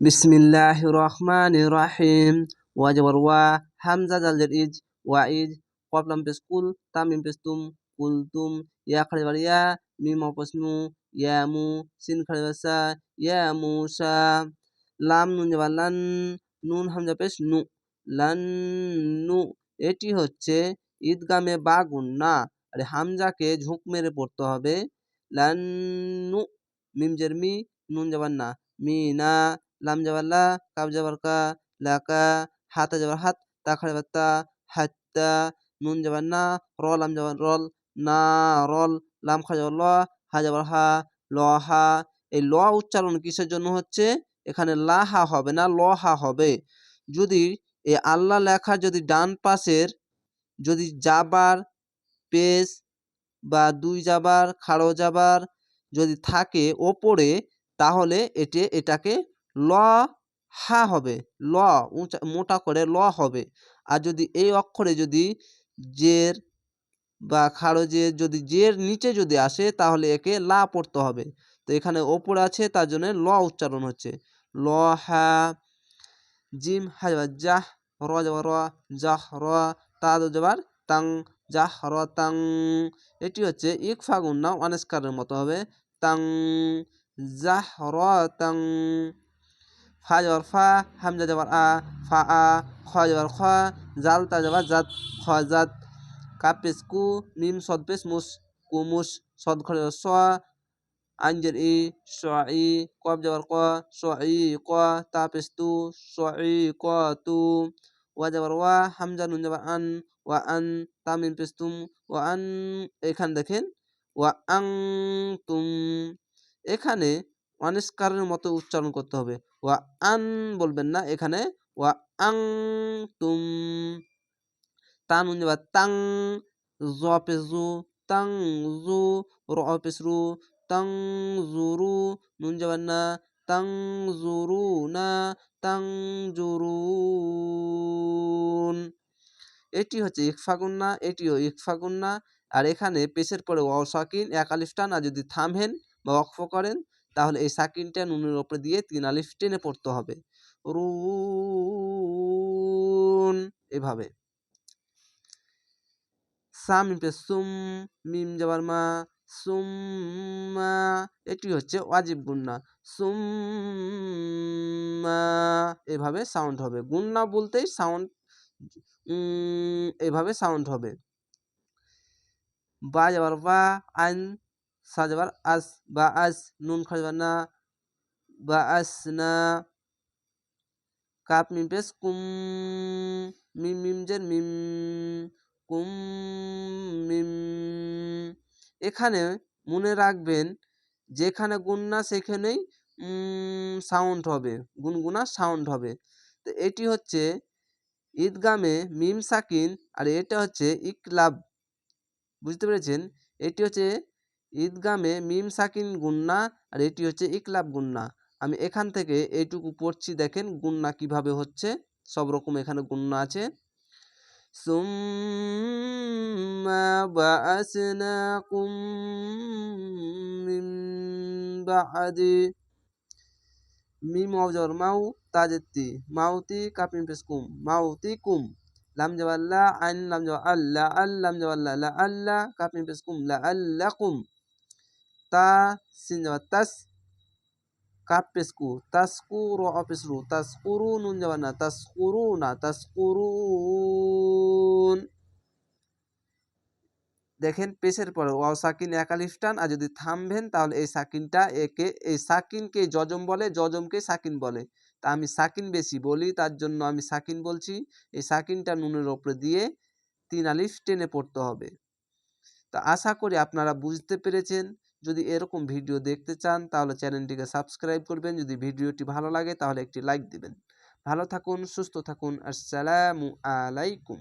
বিসমিল্লাহ রহমান রাহিম ওয়াজবর ওয়া হামজা জালজের ইজ ওয়া ইজ কপলাম পেস কুল তামিম পেস তুম কুলতুম ইয়া খালিবার ইয়া মিম অপস মু ইয়া মু সিন খালিবার সা ইয়া মুসা লাম নুন যাবার লান নুন হামজা পেস নু লান নু এটি হচ্ছে ঈদগামে বা গুন্না আর হামজাকে ঝুঁক মেরে পড়তে হবে। লান নু, মিম মি, নুন যাবার না। মি না লাম যাবার লা কাব যাবার কা লাকা হাতা যাবার হাত, তা খাড়ে বাত্তা হাত্তা নুন যাবার না, র, লাম যাবার রল না রল লাম খা যাবার ল, হা যাবার হা, ল, হা। এই ল উচ্চারণ কিসের জন্য হচ্ছে? এখানে লা, হা হবে না, ল, হা হবে। যদি এই আল্লাহ লেখা যদি ডান পাশের, যদি যাবার পেস বা দুই যাবার খাড়ো যাবার যদি থাকে ওপরে, তাহলে এটি, এটাকে ল, হা হবে। ল, উঁচা, মোটা করে ল হবে। আর যদি এই অক্ষরে যদি জের বা খারজের যদি, জের নিচে যদি আসে, তাহলে একে লা পড়তে হবে। তো এখানে ওপরে আছে, তার জন্য ল উচ্চারণ হচ্ছে। ল, হা, জিম, হা জাহ র র জাহ র, তা যাবার তাং জাহ র, তাং। এটি হচ্ছে ইক ফাগুন না অনেস্কারের মতো হবে। তাং জাহ র, তাং। ফা যাবার ফা, হামজা যাবার আ, ফা আ খ যাবার খ জাল তা যাবার জাত খ জাত কাপ পেস কু মিম সদ পেস মুস, কুমুস, সদ খড়ে স, আঞ্জের ই, স ই কব যাবার ক, স ই, ক, তা পেস তু, স ই, ক তু, ওয়া যাবার ওয়া, হামজা নুন যাবার আন, ওয়া আন, তামিম পেস তুম, ওয়া আন, এখানে দেখেন, ওয়া আং তুম, এখানে অনিষ্কারের মতো উচ্চারণ করতে হবে। ওয়া আন বলবেন না, এখানে ওয়া আং তুম তান বা তাং, জ পেস জু তাং জু, র রু তাং জুরু, নুন যাবেন না, তাং জুরু না, তাং জুরুন। এটি হচ্ছে ইকফাগুন্না এটিও ইকফাগুন্না আর এখানে পেশের পরে অসাকিন এক আলিফটান আর যদি থামহেন বা অক্ফ করেন তাহলে এই সাকিনটা নুনের ওপরে দিয়ে তিন আলিফ টেনে পড়তে হবে। রুন এভাবে। সাম সুম, মিম যাবার মা সুম্মা এটি হচ্ছে ওয়াজিব গুন্না সুম্মা এভাবে সাউন্ড হবে। গুন্না বলতেই সাউন্ড এভাবে সাউন্ড হবে। বা যাবার বা, আইন সাজবার আস বা আস, নুন খাজবার না বা আস না। কাপ মিম পেস কুম মিম মিম জের মিম, কুম মিম। এখানে মনে রাখবেন, যেখানে গুন্না সেখানেই সাউন্ড হবে, গুনগুনা সাউন্ড হবে। তো এটি হচ্ছে ঈদগামে মিম সাকিন আর এটা হচ্ছে ইকলাব। বুঝতে পেরেছেন? এটি হচ্ছে ঈদগামে মিম, সাকিন, গুন্না আর এটি হচ্ছে ইকলাব গুন্না। আমি এখান থেকে এইটুকু পড়ছি, দেখেন গুন্না কীভাবে হচ্ছে। সব রকম এখানে গুন্না আছে। মিন বাদি মিম অবজর মাউ তাজেতি মাউতি কাপিন পেসকুম মাউতি কুম। লাম আইন, লাম লা আল্লাহ পেসকুম লা আল্লাকুম তা sin jawa tas kapesku taskuru opesru taskurunun jawana taskuruna, taskurun. দেখেন, পেশের পরে, ওয়াও, সাকিন একালিফ আর যদি থামবেন, তাহলে এই সাকিনটা একে, এই সাকিনকে জজম বলে জজমকে সাকিন বলে। তা আমি সাকিন বেশি বলি, তার জন্য আমি সাকিন বলছি, এই সাকিনটা নুনের ওপরে দিয়ে তিন আলিফ টেনে পড়তে হবে। তা আশা করি আপনারা বুঝতে পেরেছেন। যদি এরকম ভিডিও দেখতে চান, তাহলে চ্যানেলটিকে সাবস্ক্রাইব করবেন। যদি ভিডিওটি ভালো লাগে, তাহলে একটি লাইক দিবেন। ভালো থাকুন, সুস্থ থাকুন, আসসালামু আলাইকুম।